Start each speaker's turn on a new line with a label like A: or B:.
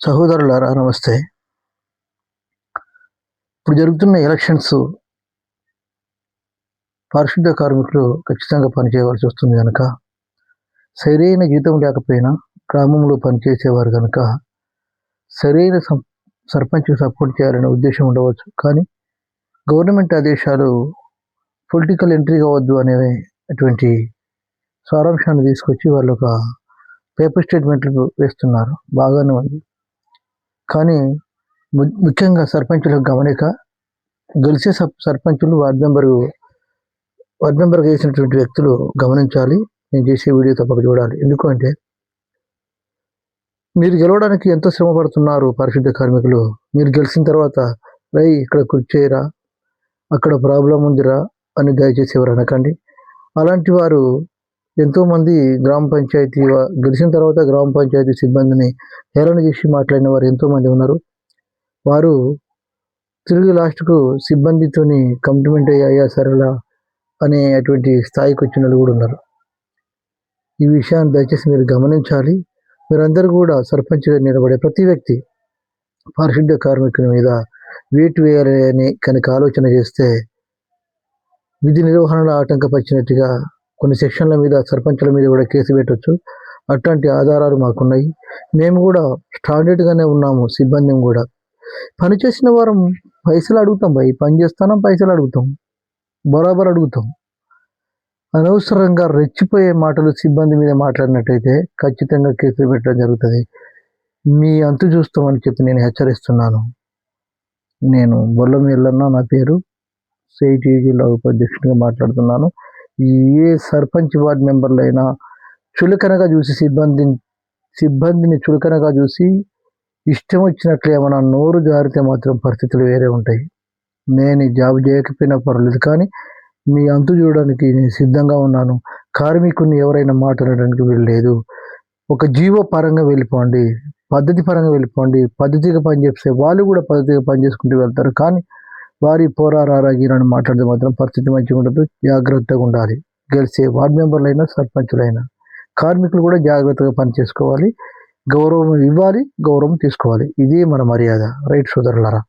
A: సహోదరులారా నమస్తే. ఇప్పుడు జరుగుతున్న ఎలక్షన్స్ పారిశుద్ధ కార్మికులు ఖచ్చితంగా పనిచేయవలసి వస్తుంది కనుక సరైన జీతం లేకపోయినా గ్రామంలో పనిచేసేవారు కనుక సరైన సర్పంచ్కి సపోర్ట్ చేయాలనే ఉద్దేశం ఉండవచ్చు. కానీ గవర్నమెంట్ ఆదేశాలు పొలిటికల్ ఎంట్రీ కావద్దు అనే అటువంటి సారాంశాన్ని తీసుకొచ్చి వాళ్ళు ఒక పేపర్ స్టేట్మెంట్లు వేస్తున్నారు. బాగానే ఉంది. కానీ ము- ముఖ్యంగా సర్పంచులకు గమనిక గెలిచే సర్- సర్పంచులు వార్డ్ మెంబరు వార్డ్ మెంబర్గా చేసినటువంటి వ్యక్తులు గమనించాలి. నేను చేసే వీడియో తప్పక చూడాలి. ఎందుకంటే మీరు గెలవడానికి ఎంతో శ్రమ పడుతున్నారు పారిశుద్ధ కార్మికులు? మీరు గెలిచిన తర్వాత రై ఇక్కడ కూర్చేయరా అక్కడ ప్రాబ్లం ఉందిరా అని దయచేసి ఎవరు అనకండి. అలాంటి వారు ఎంతోమంది గ్రామ పంచాయతీ గెలిచిన తర్వాత గ్రామ పంచాయతీ సిబ్బందిని హేళన చేసి మాట్లాడిన వారు ఎంతోమంది ఉన్నారు. వారు తిరిగి లాస్ట్కు సిబ్బందితోని కంప్లిమెంట్ అయ్యా సరేలా అనే అటువంటి స్థాయికి వచ్చిన వాళ్ళు కూడా ఉన్నారు. ఈ విషయాన్ని దయచేసి మీరు గమనించాలి. మీరందరూ కూడా సర్పంచ్గా నిలబడే ప్రతి వ్యక్తి పారిశుద్ధ్య కార్మికుల మీద వేటు వేయాలి అని కనుక ఆలోచన చేస్తే విధి నిర్వహణలో ఆటంకపరిచినట్టుగా కొన్ని సెక్షన్ల మీద సర్పంచ్ల మీద కూడా కేసు పెట్టవచ్చు అట్లాంటి ఆధారాలు మాకున్నాయి. మేము కూడా స్టాండర్డ్గానే ఉన్నాము సిబ్బంది కూడా. పని చేసిన వారం పైసలు అడుగుతాం భయ్ పని చేస్తానం పైసలు అడుగుతాం. బరాబర్ అడుగుతాం. అనవసరంగా రెచ్చిపోయే మాటలు సిబ్బంది మీద మాట్లాడినట్టయితే ఖచ్చితంగా కేసులు పెట్టడం జరుగుతుంది. మీ అంతు చూస్తామని చెప్పి నేను హెచ్చరిస్తున్నాను. నేను బొల్లం ఎల్లన్న నా పేరు. సిఐటి జిల్లా ఉపాధ్యక్షుడిగా మాట్లాడుతున్నాను. ఏ సర్పంచ్ వార్డు మెంబర్లైనా చులకనగా చూసి సిబ్బంది సిబ్బందిని చులకనగా చూసి ఇష్టం వచ్చినట్లు ఏమైనా నోరు జారితే మాత్రం పరిస్థితులు వేరే ఉంటాయి. నేను జాబ్ చేయకపోయినా పర్లేదు కానీ మీ అంతు చూడడానికి నేను సిద్ధంగా ఉన్నాను. కార్మికుని ఎవరైనా మాట్లాడడానికి వీల్లేదు ఒక జీవో పరంగా వెళ్ళిపోండి. పద్ధతి పరంగా వెళ్ళిపోండి. పద్ధతిగా పనిచేస్తే వాళ్ళు కూడా పద్ధతిగా పని చేసుకుంటూ వెళ్తారు. కానీ వారి పోరారాగిరని మాట్లాడితే మాత్రం పరిస్థితి మంచిగా ఉండదు జాగ్రత్తగా ఉండాలి. గెలిచే వార్డు మెంబర్లైనా సర్పంచులైనా. కార్మికులు కూడా జాగ్రత్తగా పని చేసుకోవాలి గౌరవం ఇవ్వాలి గౌరవం తీసుకోవాలి. ఇదే మన మర్యాద. రైట్ సోదరులరా.